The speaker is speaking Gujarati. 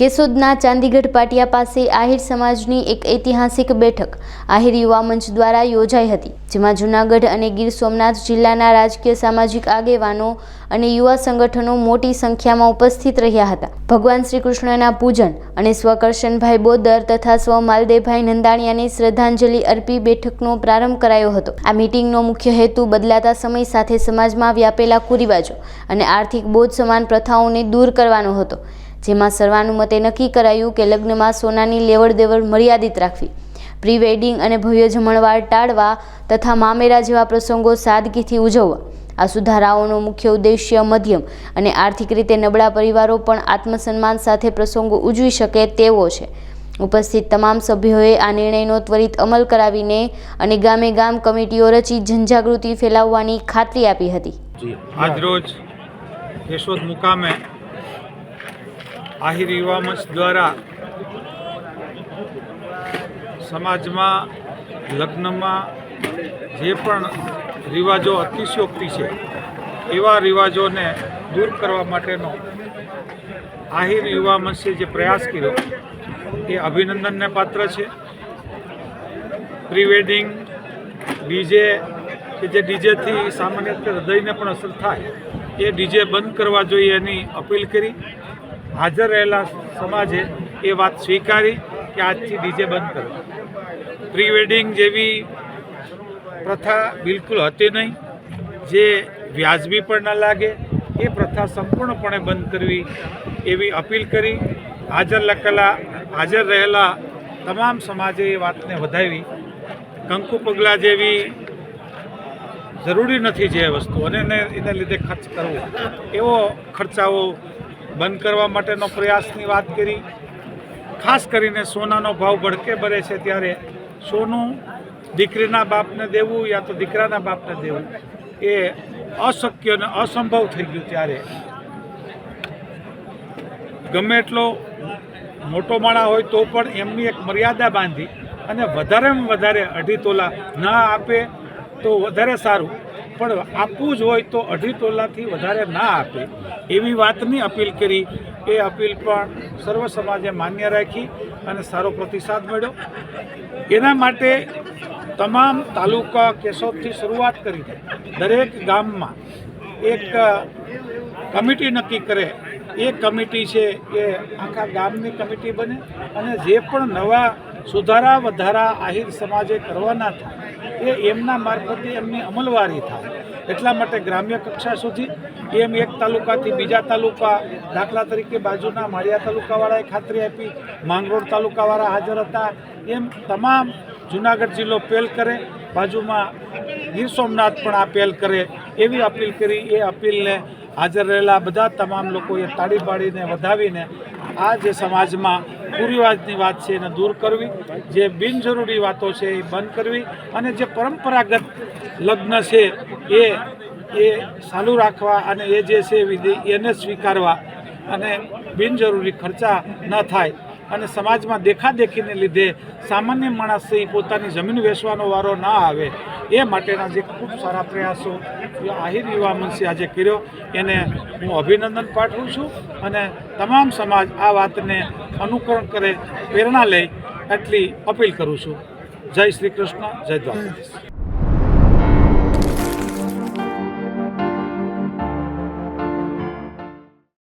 કેશોદના ચાંદીગઢ પાટિયા પાસે આહિર સમાજની એક ઐતિહાસિક બેઠક આહિર યુવા મંચ દ્વારા યોજાઈ હતી, જેમાં જૂનાગઢ અને ગીર સોમનાથ જિલ્લાના રાજકીય સામાજિક આગેવાનો અને યુવા સંગઠનો મોટી સંખ્યામાં ઉપસ્થિત રહ્યા હતા. ભગવાન શ્રી કૃષ્ણના પૂજન અને સ્વકર્ષણભાઈ બોદર તથા સ્વ માલદેવભાઈ નંદાણીયાને શ્રદ્ધાંજલિ અર્પી બેઠકનો પ્રારંભ કરાયો હતો. આ મીટિંગનો મુખ્ય હેતુ બદલાતા સમય સાથે સમાજમાં વ્યાપેલા કુરિવાજો અને આર્થિક બોધ સમાન પ્રથાઓને દૂર કરવાનો હતો. જેમાં સર્વાનુમતે નક્કી કરાયું કે લગ્નમાં સોનાની લેવડ દેવડ મર્યાદિત રાખવી. પ્રી વેડિંગ અને ભવ્ય જમણવાર ટાળવા તથા મામેરા જેવા પ્રસંગો સાદગીથી ઉજવવા. આ સુધારાઓનો મુખ્ય ઉદ્દેશ્ય મધ્યમ અને આર્થિક રીતે નબળા પરિવારો પણ આત્મસન્માન સાથે પ્રસંગો ઉજવી શકે તેવો છે. ઉપસ્થિત તમામ સભ્યોએ આ નિર્ણયનો ત્વરિત અમલ કરાવીને અને ગામે ગામ કમિટીઓ રચી જનજાગૃતિ ફેલાવવાની ખાતરી આપી હતી. આજરોજ યશોદ મુકામે આહિર યુવા મંચ દ્વારા સમાજમાં લગ્નમાં જે પણ રિવાજો અતિશયોક્તિ છે, એવા રિવાજોને દૂર કરવા માટેનો આહિર યુવા મંચે જે પ્રયાસ કર્યો, એ અભિનંદનને પાત્ર છે. પ્રીવેડિંગ, ડીજે કે જે ડીજેથી સામાન્ય રીતે હૃદયને પણ અસર થાય, એ ડીજે બંધ કરવા જોઈએ એની અપીલ કરી. હાજર રહેલા સમાજે એ વાત સ્વીકારી કે આજથી ડીજે બંધ કરો. પ્રી વેડિંગ જેવી પ્રથા બિલકુલ હતી નહીં. જે વ્યાજબી પણ ન લાગે, એ પ્રથા સંપૂર્ણપણે બંધ કરવી એવી અપીલ કરી. હાજર લખેલા, હાજર રહેલા તમામ સમાજે એ વાતને વધાવી. કંકુ પગલાં જેવી જરૂરી નથી જે વસ્તુ. અને એને લીધે ખર્ચ કરવો. એવો ખર્ચાઓ બંધ કરવા માટેનો પ્રયાસની વાત કરી. ખાસ કરીને સોનાનો ભાવ ભડકે ભરે છે ત્યારે સોનું દીકરીના બાપને દેવું યા તો દીકરાના બાપને દેવું, એ અશક્ય અને અસંભવ થઈ ગયું ત્યારે. ગમે એટલો મોટો માળા હોય તો પણ એમની એક મર્યાદા બાંધી અને વધારેમાં વધારે અઢી તોલા ના આપે તો વધારે સારું. પણ આપવું જ હોય તો અઢી તોલાથી વધારે ના આપે. એવી વાતની અપીલ કરી. એ અપીલ પણ સર્વ સમાજે માન્ય રાખી અને સારો પ્રતિસાદ મળ્યો. એના માટે તમામ તાલુકા કેશોદથી શરૂઆત કરી દરેક ગામમાં એક કમિટી નક્કી કરે. એ કમિટી છે એ આખા ગામની કમિટી બને અને જે પણ નવા સુધારા વધારા આહિર સમાજે કરવાના થાય, એ એમના મારફતે એમની અમલવારી થાય. એટલા માટે ગ્રામ્ય કક્ષા સુધી, એમ એક તાલુકાથી બીજા તાલુકા દાખલા તરીકે બાજુના માળિયા તાલુકાવાળાએ ખાતરી આપી, માંગરોળ તાલુકાવાળા હાજર હતા. એમ તમામ જુનાગઢ જિલ્લો પહેલ કરે, બાજુમાં ગીર સોમનાથ પણ આ પહેલ કરે, એવી અપીલ કરી, એ અપીલને હાજર રહેલા બધા તમામ લોકોએ તાળી પાડીને વધાવીને આ જે સમાજમાં કુરિવાજની વાત છે એને દૂર કરવી, જે બિનજરૂરી વાતો છે એ બંધ કરવી અને જે પરંપરાગત લગ્ન છે એ એ ચાલુ રાખવા અને એ જે છે વિધિ એને સ્વીકારવા અને બિનજરૂરી ખર્ચા ન થાય અને સમાજમાં દેખાદેખીને લીધે સામાન્ય માણસે પોતાની જમીન વેચવાનો વારો ના આવે એ માટેના જે ખૂબ સારા પ્રયાસો આહિર યુવા મંચે આજે કર્યો. એને હું અભિનંદન પાઠવું છું અને તમામ સમાજ આ વાતને અનુકરણ કરે, પ્રેરણા લે એટલી અપીલ કરું છું. જય શ્રી કૃષ્ણ, જય દ્વારકાધીશ.